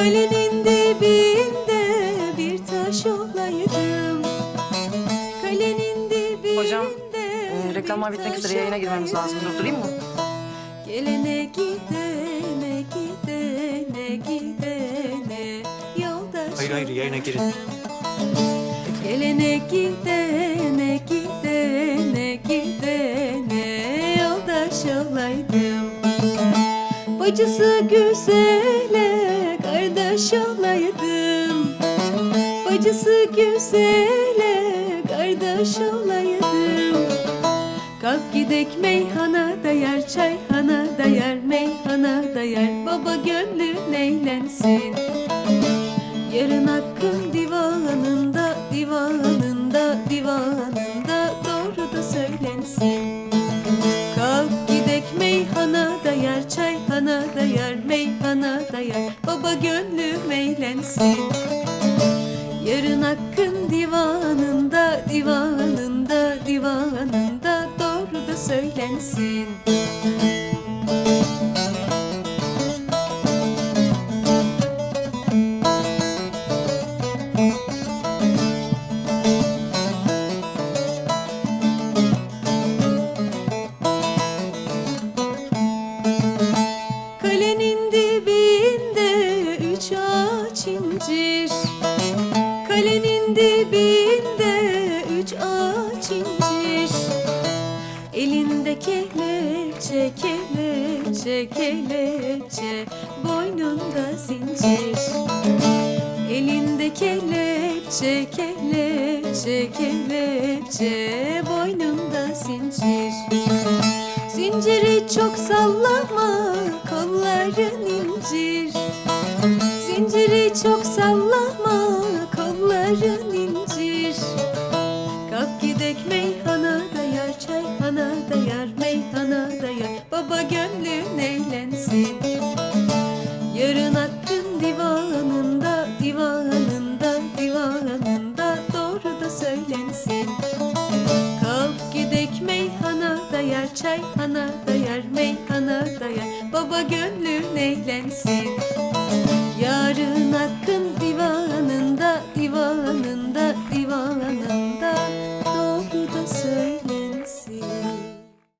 Kalenin dibinde bir taş olaydım Kalenin dibinde Hocam e, reklamlar bitmek üzere yayına girmemiz lazım. Durdurayım mı? Gelene gidene gidene gidene yoldaşım Hayır hayır yayına girin. Gelene gidene gidene gidene yoldaş olaydım Bacısı güzele olaydım Bacısı güzele kardeş olaydım. Kalk gidek meyhana dayar çayhana dayar meyhana dayar Baba gönlün eğlensin. Yarın hakkın divanında, divanında, divanında doğru da söylensin. Gidek meyhana dayar, çayhana dayar, meyhana dayar, baba gönlüm eğlensin. Yarın hakkın divanında, divanında, divanında doğru da söylensin. Kalenin dibinde üç ağaç incir. Kalenin dibinde üç ağaç incir. Elinde kelepçe, kelepçe, kelepçe Boynunda zincir. Elinde kelepçe, kelepçe, kelepçe Boynunda zincir. Zinciri çok sallama kolların incir. Zinciri çok sallama kolların incir. Kalk gidek meyhana dayar çayhana dayar meyhana dayar Baba gönlün eğlensin dayar çayhana dayar meyhana dayar Baba gönlün eğlensin